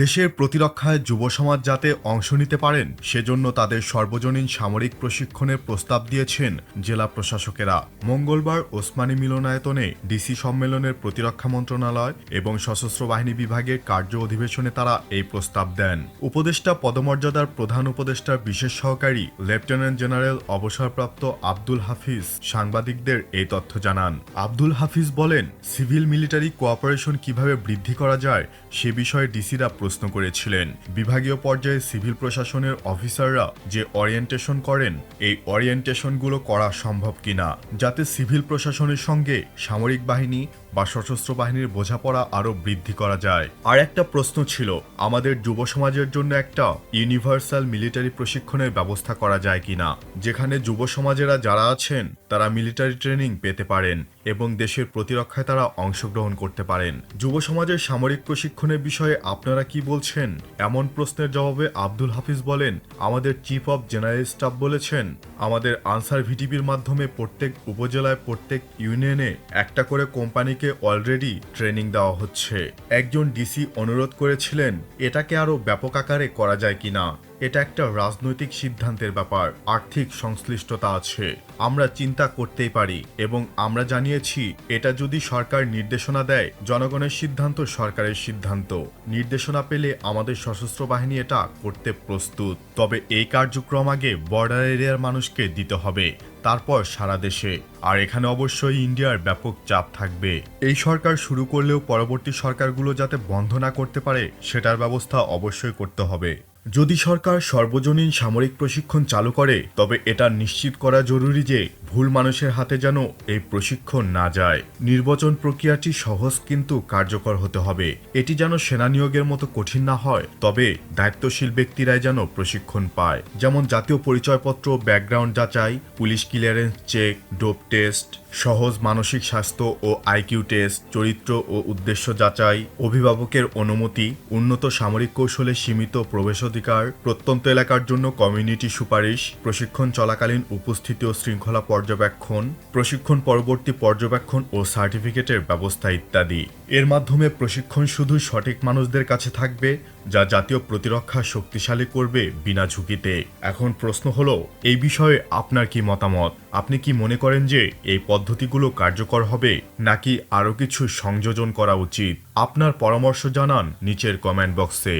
দেশের প্রতিরক্ষায় যুব সমাজ যাতে অংশ নিতে পারেন, সেজন্য তাদের সর্বজনীন সামরিক প্রশিক্ষণের প্রস্তাব দিয়েছেন জেলা প্রশাসকেরা। মঙ্গলবার ওসমানী মিলনায়তনে ডিসি সম্মেলনের প্রতিরক্ষা মন্ত্রণালয় এবং সশস্ত্র বাহিনী বিভাগের কার্য অধিবেশনে তারা এই প্রস্তাব দেন। উপদেষ্টা পদমর্যাদার প্রধান উপদেষ্টার বিশেষ সহকারী, লেফটেন্যান্ট জেনারেল অবসরপ্রাপ্ত আব্দুল হাফিজ, সাংবাদিকদের এই তথ্য জানান। আব্দুল হাফিজ বলেন, সিভিল মিলিটারি কোঅপারেশন কীভাবে বৃদ্ধি করা যায়, সে বিষয়ে ডিসিরা প্রশ্ন করেছিলেন। বিভাগীয় পর্যায়ে সিভিল প্রশাসনের অফিসাররা যে অরিয়েন্টেশন করেন, এই অরিয়েন্টেশনগুলো করা সম্ভব কিনা? যাতে সিভিল প্রশাসনের সঙ্গে সামরিক বাহিনী বা সশস্ত্র বাহিনীর বোঝাপড়া আরও বৃদ্ধি করা যায়। আর একটা প্রশ্ন ছিল, আমাদের যুব সমাজের জন্য একটা ইউনিভার্সাল মিলিটারি প্রশিক্ষণের ব্যবস্থা করা যায় কিনা? যেখানে যুব সমাজেরা যারা আছেন, তারা মিলিটারি ট্রেনিং পেতে পারেন এবং দেশের প্রতিরক্ষায় তারা অংশগ্রহণ করতে পারেন। যুব সমাজের সামরিক প্রশিক্ষণের বিষয়ে আপনারা কি বলছেন? এমন প্রশ্নের জবাবে আব্দুল হাফিজ বলেন, আমাদের চিফ অফ জেনারেল স্টাফ বলেছেন, আমাদের আনসার ভিটিপির মাধ্যমে প্রত্যেক উপজেলায় প্রত্যেক ইউনিয়নে একটা করে কোম্পানিকে অলরেডি ট্রেনিং দেওয়া হচ্ছে। একজন ডিসি অনুরোধ করেছিলেন, এটাকে আরও ব্যাপক আকারে করা যায় কিনা? এটা একটা রাজনৈতিক সিদ্ধান্তের ব্যাপার, আর্থিক সংশ্লিষ্টতা আছে। আমরা চিন্তা করতেই পারি, এবং আমরা জানিয়েছি, এটা যদি সরকার নির্দেশনা দেয়, জনগণের সিদ্ধান্ত সরকারের সিদ্ধান্ত। নির্দেশনা পেলে আমাদের সশস্ত্র বাহিনী এটা করতে প্রস্তুত। তবে এই কার্যক্রম আগে বর্ডার এরিয়ার মানুষকে দিতে হবে। তারপর সারা দেশে। আর এখানে অবশ্যই ইন্ডিয়ার ব্যাপক চাপ থাকবে। এই সরকার শুরু করলেও পরবর্তী সরকারগুলো যাতে বন্ধ না করতে পারে, সেটার ব্যবস্থা অবশ্যই করতে হবে। যদি সরকার সর্বজনীন সামরিক প্রশিক্ষণ চালু করে, তবে এটা নিশ্চিত করা জরুরি যে ভুল মানুষের হাতে যেন এই প্রশিক্ষণ না যায়। নির্বাচন প্রক্রিয়াটি সহজ কিন্তু কার্যকর হতে হবে। এটি যেন সেনা নিয়োগের মতো কঠিন না হয়, তবে দায়িত্বশীল ব্যক্তিরাই যেন প্রশিক্ষণ পায়। যেমন জাতীয় পরিচয়পত্র, ব্যাকগ্রাউন্ড যাচাই, police clearance check, dope test, সহজ মানসিক স্বাস্থ্য ও আইকিউ টেস্ট, চরিত্র ও উদ্দেশ্য যাচাই, অভিভাবকের অনুমতি, উন্নত সামরিক কৌশলে সীমিত প্রবেশাধিকার প্রত্যন্ত এলাকার জন্য কমিউনিটি সুপারিশ, প্রশিক্ষণ চলাকালীন উপস্থিতি ও শৃঙ্খলা পর্যবেক্ষণ, প্রশিক্ষণ পরবর্তী পর্যবেক্ষণ ও সার্টিফিকেটের ব্যবস্থা ইত্যাদি। এর মাধ্যমে প্রশিক্ষণ শুধু সঠিক মানুষদের কাছে থাকবে, যা জাতীয় প্রতিরক্ষা শক্তিশালী করবে বিনা ঝুঁকিতে। এখন প্রশ্ন হলো, এই বিষয়ে আপনার কি মতামত? আপনি কি মনে করেন যে এই পদ্ধতিগুলো কার্যকর হবে, নাকি আরও কিছু সংযোজন করা উচিত? আপনার পরামর্শ জানান নিচের কমেন্ট বক্সে।